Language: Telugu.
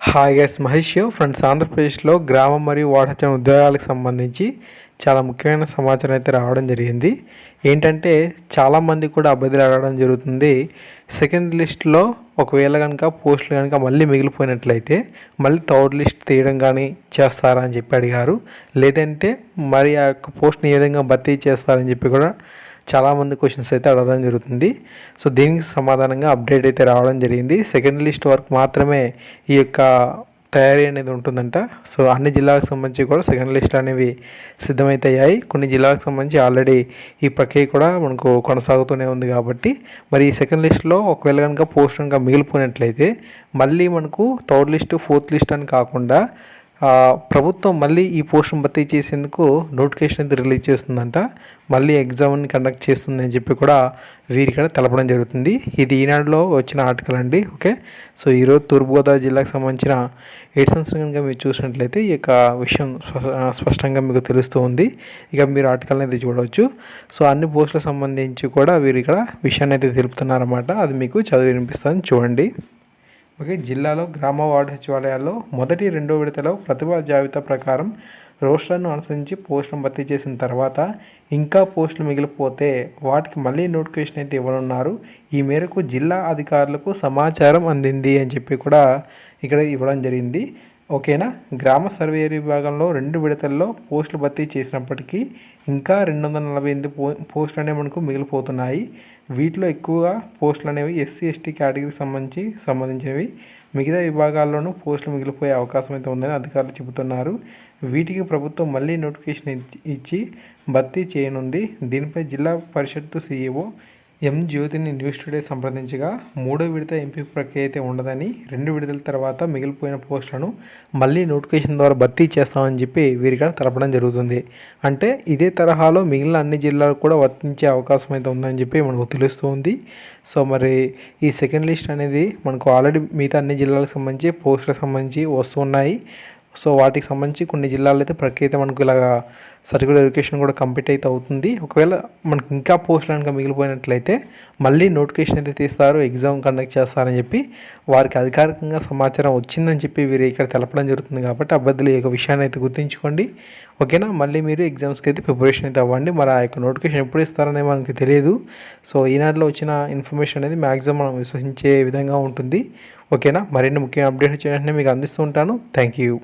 హాయ్ గైస్ మహేష్ ఫ్రెండ్స్ ఆంధ్రప్రదేశ్లో గ్రామం మరియు వాటచన ఉద్యోగాలకు సంబంధించి చాలా ముఖ్యమైన సమాచారం అయితే రావడం జరిగింది. ఏంటంటే చాలామంది కూడా అభ్యర్థులు అడగడం జరుగుతుంది. సెకండ్ లిస్ట్లో ఒకవేళ కనుక పోస్టులు కనుక మళ్ళీ మిగిలిపోయినట్లయితే మళ్ళీ థర్డ్ లిస్ట్ తీయడం కానీ చేస్తారా అని చెప్పి అడిగారు. లేదంటే మరి ఆ యొక్క పోస్ట్ని ఏ విధంగా భర్తీ చేస్తారని చెప్పి కూడా చాలామంది క్వశ్చన్స్ అయితే అడగడం జరుగుతుంది. సో దీనికి సమాధానంగా అప్డేట్ అయితే రావడం జరిగింది. సెకండ్ లిస్ట్ వరకు మాత్రమే ఈ యొక్క తయారీ అనేది ఉంటుందంట. సో అన్ని జిల్లాలకు సంబంధించి కూడా సెకండ్ లిస్ట్ అనేవి సిద్ధమైతయ్యాయి. కొన్ని జిల్లాలకు సంబంధించి ఆల్రెడీ ఈ ప్రక్రియ కూడా మనకు కొనసాగుతూనే ఉంది కాబట్టి. మరి ఈ సెకండ్ లిస్ట్లో ఒకవేళ కనుక పోస్ట్ కనుక మిగిలిపోయినట్లయితే మళ్ళీ మనకు థర్డ్ లిస్ట్ ఫోర్త్ లిస్ట్ అని కాకుండా ప్రభుత్వం మళ్ళీ ఈ పోస్ట్ను భర్తీ చేసేందుకు నోటిఫికేషన్ అయితే రిలీజ్ చేస్తుందంట. మళ్ళీ ఎగ్జామ్ని కండక్ట్ చేస్తుందని చెప్పి కూడా వీరిక్కడ తెలపడం జరుగుతుంది. ఇది ఈనాడులో వచ్చిన ఆర్టికల్ అండి. ఓకే? సో ఈరోజు తూర్పుగోదావరి జిల్లాకు సంబంధించిన ఎడిషన్స్ కనుక మీరు చూసినట్లయితే ఈ యొక్క విషయం స్పష్టంగా మీకు తెలుస్తూ ఉంది. ఇక మీరు ఆర్టికల్ని అయితే చూడవచ్చు. సో అన్ని పోస్టులకు సంబంధించి కూడా వీరు ఇక్కడ విషయాన్ని అయితే తెలుపుతున్నారన్నమాట. అది మీకు చదివి వినిపిస్తాను చూడండి. ఓకే జిల్లాలో గ్రామ వార్డు సచివాలయాల్లో మొదటి రెండో విడతలో ప్రతిభా జాబితా ప్రకారం రోస్టర్ను అనుసరించి పోస్టులను భర్తీ చేసిన తర్వాత ఇంకా పోస్టులు మిగిలిపోతే వాటికి మళ్ళీ నోటిఫికేషన్ అయితే ఇవ్వనున్నారు. ఈ మేరకు జిల్లా అధికారులకు సమాచారం అందింది అని చెప్పి కూడా ఇక్కడ ఇవ్వడం జరిగింది. ఓకేనా? గ్రామ సర్వే విభాగంలో రెండు విడతల్లో పోస్టులు భర్తీ చేసినప్పటికీ ఇంకా రెండు వందల నలభై ఎనిమిది పో పోస్టులు అనేవి మనకు మిగిలిపోతున్నాయి. వీటిలో ఎక్కువగా పోస్టులు అనేవి ఎస్సీ ఎస్టీ కేటగిరీకి సంబంధించి సంబంధించినవి. మిగతా విభాగాల్లోనూ పోస్టులు మిగిలిపోయే అవకాశం అయితే ఉందని అధికారులు చెబుతున్నారు. వీటికి ప్రభుత్వం మళ్ళీ నోటిఫికేషన్ ఇచ్చి భర్తీ చేయనుంది. దీనిపై జిల్లా పరిషత్తు సీఈఓ ఎం జ్యోతిని న్యూస్ టుడే సంప్రదించగా మూడో విడత ఎంపిక ప్రక్రియ అయితే ఉండదని రెండు విడతల తర్వాత మిగిలిపోయిన పోస్టులను మళ్ళీ నోటిఫికేషన్ ద్వారా భర్తీ చేస్తామని చెప్పి వీరిగా తెలపడం జరుగుతుంది. అంటే ఇదే తరహాలో మిగిలిన అన్ని జిల్లాలు కూడా వర్తించే అవకాశం అయితే ఉందని చెప్పి మనకు తెలుస్తుంది సో మరి ఈ సెకండ్ లిస్ట్ అనేది మనకు ఆల్రెడీ మిగతా అన్ని జిల్లాలకు సంబంధించి పోస్టులకు సంబంధించి వస్తున్నాయి సో వాటికి సంబంధించి కొన్ని జిల్లాల్లో అయితే ప్రక్రియ మనకు ఇలాగా సర్టిఫికేట్ ఎడ్యుకేషన్ కూడా కంప్లీట్ అయితే అవుతుంది. ఒకవేళ మనకు ఇంకా పోస్టులు కనుక మిగిలిపోయినట్లయితే మళ్ళీ నోటిఫికేషన్ అయితే తీస్తారు ఎగ్జామ్ కండక్ట్ చేస్తారని చెప్పి వారికి అధికారికంగా సమాచారం వచ్చిందని చెప్పి వీరు ఇక్కడ తెలపడం జరుగుతుంది కాబట్టి అభ్యర్థులు ఈ యొక్క విషయాన్ని అయితే గుర్తుంచుకోండి. ఓకేనా? మళ్ళీ మీరు ఎగ్జామ్స్కి అయితే ప్రిపరేషన్ అయితే అవ్వండి. మరి ఆ యొక్క నోటిఫికేషన్ ఎప్పుడు ఇస్తారనే మనకి తెలియదు. సో ఈనాటిలో వచ్చిన ఇన్ఫర్మేషన్ అనేది మ్యాక్సిమం మనం విశ్వసించే విధంగా ఉంటుంది. ఓకేనా? మరిన్ని ముఖ్యమైన అప్డేట్ వచ్చిన మీకు అందిస్తూ ఉంటాను. Thank you